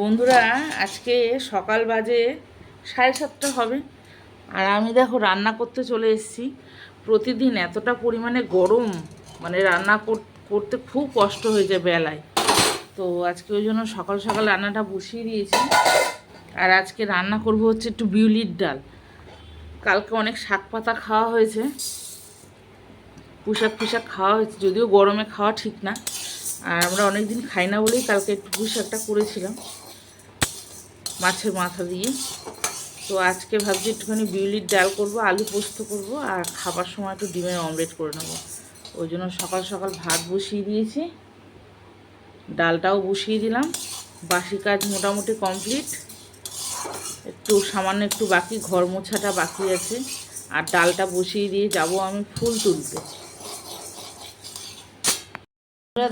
বন্ধুরা, আজকে সকাল বাজে সাড়ে সাতটা হবে। আর আমি দেখো রান্না করতে চলে এসেছি। প্রতিদিন এতটা পরিমাণে গরম মানে রান্না কর- করতে খুব কষ্ট হয়ে যায় বেলায়। তো আজকে ওই জন্য সকাল সকাল রান্নাটা বসিয়ে দিয়েছি। আর আজকে রান্না করব হচ্ছে একটু বিউলির ডাল। কালকে অনেক শাক পাতা খাওয়া হয়েছে। পুষাক পুষাক খাওয়া হয়েছে, যদিও গরমে খাওয়া ঠিক না। আর আমরা অনেক দিন খাই না বলেই কালকে একটু পুষাকটা করেছিলাম। মাছের মাথা দিয়ে। তো আজকে ভাবছি একটুখানি বিউলির ডাল করব, আলু পোস্ত করব, আর খাবার সময় একটু ডিমের অমলেট করে নেব। ওই জন্য সকাল সকাল ভাত বসিয়ে দিয়েছি। ডালটাও বসিয়ে দিলাম। বাসি কাজ মোটামুটি কমপ্লিট। একটু সামান্য একটু বাকি, ঘর মোছাটা বাকি আছে। আর ডালটা বসিয়ে দিয়ে যাব আমি ফুল তুলতে।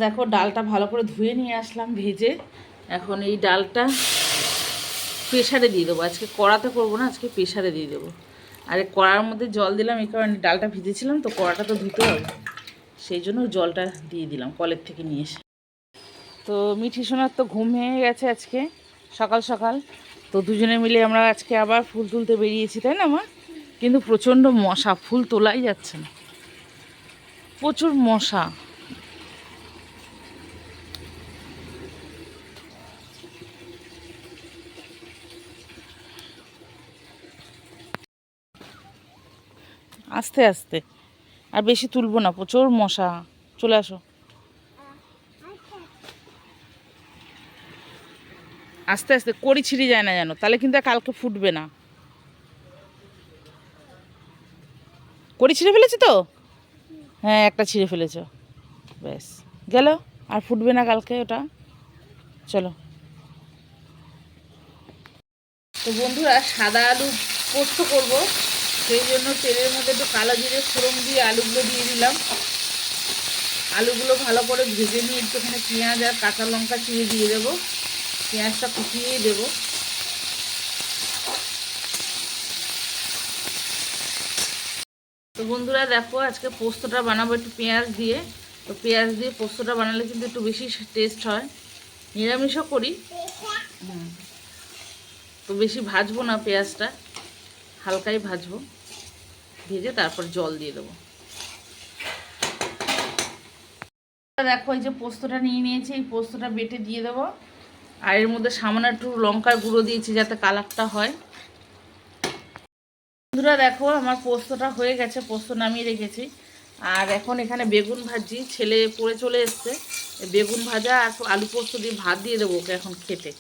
দেখো, ডালটা ভালো করে ধুয়ে নিয়ে আসলাম, ভেজে। এখন এই ডালটা প্রেশারে দিয়ে দেবো। আজকে কড়াতে করব না, আজকে প্রেশারে দিয়ে দেবো। আর কড়ার মধ্যে জল দিলাম, এই কারণে ডালটা ভিজেছিলাম, তো কড়াটা তো ধুতে হবে। সেই জন্য জলটা দিয়ে দিলাম, কলের থেকে নিয়ে এসে। তো মিঠি সোনার তো ঘুম ভেঙে গেছে আজকে, সকাল সকাল। তো দুজনে মিলে আমরা আজকে আবার ফুল তুলতে বেরিয়েছি, তাই না মা? কিন্তু প্রচণ্ড মশা, ফুল তোলাই যাচ্ছে না। প্রচুর মশা। আস্তে আস্তে। আর বেশি তুলবো না, প্রচুর মশা। চলে আসো। আস্তে আস্তে, কড়ি ছিঁড়ে যায় না জানো তাহলে কিন্তু কালকে ফুটবে না। কড়ি ছিঁড়ে ফেলেছি তো? হ্যাঁ একটা ছিঁড়ে ফেলেছ। ব্যাস, গেল। আর ফুটবে না কালকে ওটা। চলো। তো বন্ধুরা, সাদা আলু পোস্ত করব। সেই জন্য তেলের মধ্যে একটু কালো জিরে, ফোড়ন দিয়ে আলুগুলো দিয়ে দিলাম। আলুগুলো ভালো করে ভেজে নিয়ে একটুখানি পেঁয়াজ আর কাঁচা লঙ্কা চিড়ে দিয়ে দেবো। পেঁয়াজটা কুচিয়েই দেবো। তো বন্ধুরা দেখো, আজকে পোস্তটা বানাবো একটু পেঁয়াজ দিয়ে। তো পেঁয়াজ দিয়ে পোস্তটা বানালে কিন্তু একটু বেশি টেস্ট হয়। নিরামিষও করি। তো বেশি ভাজবো না পেঁয়াজটা, হালকাই ভাজবো। ভেজে তারপর জল দিয়ে দেবো। দেখো, এই যে পোস্তটা নিয়ে নিয়েছি, এই পোস্তটা বেটে দিয়ে দেবো। আর এর মধ্যে সামান্য একটু লঙ্কার গুঁড়ো দিয়েছি যাতে কালারটা হয়। বন্ধুরা দেখো, আমার পোস্তটা হয়ে গেছে, পোস্ত নামিয়ে রেখেছি। আর এখন এখানে বেগুন ভাজি, ছেলে পড়ে চলে এসছে। বেগুন ভাজা আর আলু পোস্ত দিয়ে ভাত দিয়ে দেবো ওকে এখন খেতে।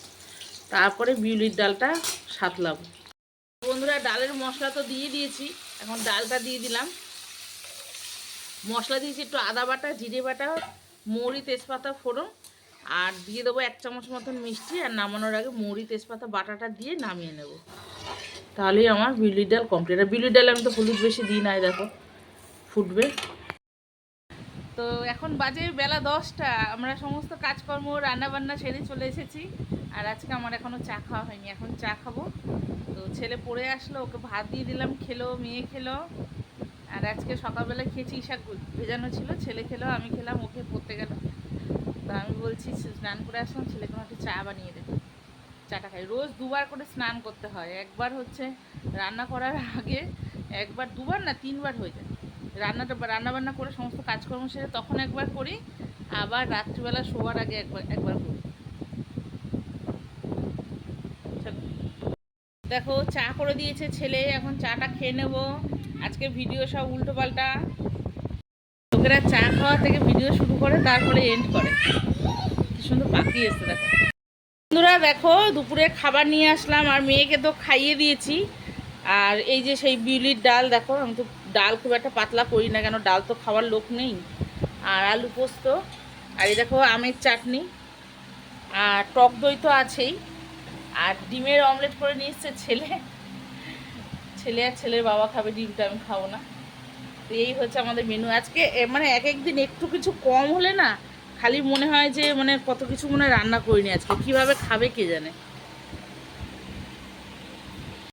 তারপরে বিউলির ডালটা সাতলাবো। বন্ধুরা, ডালের মশলা তো দিয়ে দিয়েছি। এখন ডালটা দিয়ে দিলাম। মশলা দিয়েছি একটু আদা বাটা, জিরে বাটা, মৌরি তেজপাতা ফোড়ন, আর দিয়ে দেবো এক চামচ মতন মিষ্টি, আর নামানোর আগে মৌরি তেজপাতা বাটাটা দিয়ে নামিয়ে নেব। তাহলেই আমার বিউলির ডাল কমপ্লিট আর বিউলির ডাল আমি তো হলুদ বেশি দিই নাই দেখো, ফুটবে। তো এখন বাজে বেলা দশটা। আমরা সমস্ত কাজকর্ম রান্না বান্না সেরে চলে এসেছি। আর আজকে আমার এখনও চা খাওয়া হয়নি, এখন চা খাব। তো ছেলে পড়ে আসলো, ওকে ভাত দিয়ে দিলাম, খেলো, মেয়ে খেলো। আর আজকে সকালবেলা খেয়েছি শাক ভেজানো ছিল, ছেলে খেলো, আমি খেলাম, ওকে পড়তে গেল। তো আমি বলছি স্নান করে আসলাম ছেলেকে একটু চা বানিয়ে দেবো। চাটা খাই। রোজ দুবার করে স্নান করতে হয়। একবার হচ্ছে রান্না করার আগে একবার, দুবার না তিনবার হয়ে যায়। রান্নাটা রান্না বান্না করে সমস্ত কাজকর্ম সেরে তখন একবার করি, আবার রাত্রিবেলা শোয়ার আগে একবার একবার করি। দেখো, চা করে দিয়েছে ছেলে, এখন চাটা খেয়ে নেব। আজকে ভিডিও সব উল্টো পাল্টা লোকেরা চা খাওয়া থেকে ভিডিও শুরু করে, তারপরে এন্ড করে। কি সুন্দর পাখি এসছে দেখো। বন্ধুরা, দেখো, দুপুরে খাবার নিয়ে আসলাম, আর মেয়েকে তো খাইয়ে দিয়েছি। আর এই যে সেই বিউলির ডাল, দেখো, আমি তো ডাল খুব একটা পাতলা করি না কেন, ডাল তো খাওয়ার লোক নেই। আর আলু পোস্ত, আর এই দেখো আমের চাটনি, আর টক দই তো আছেই। আর ডিমের অমলেট করে নিয়ে এসছে ছেলে। ছেলে আর ছেলের বাবা খাবে, ডিমটা আমি খাব না। তো এই হচ্ছে আমাদের মেনু। আজকে মানে এক এক দিন একটু কিছু কম হলে না, খালি মনে হয় যে মানে কত কিছু মনে রান্না করিনি আজকে। কীভাবে খাবে কে জানে?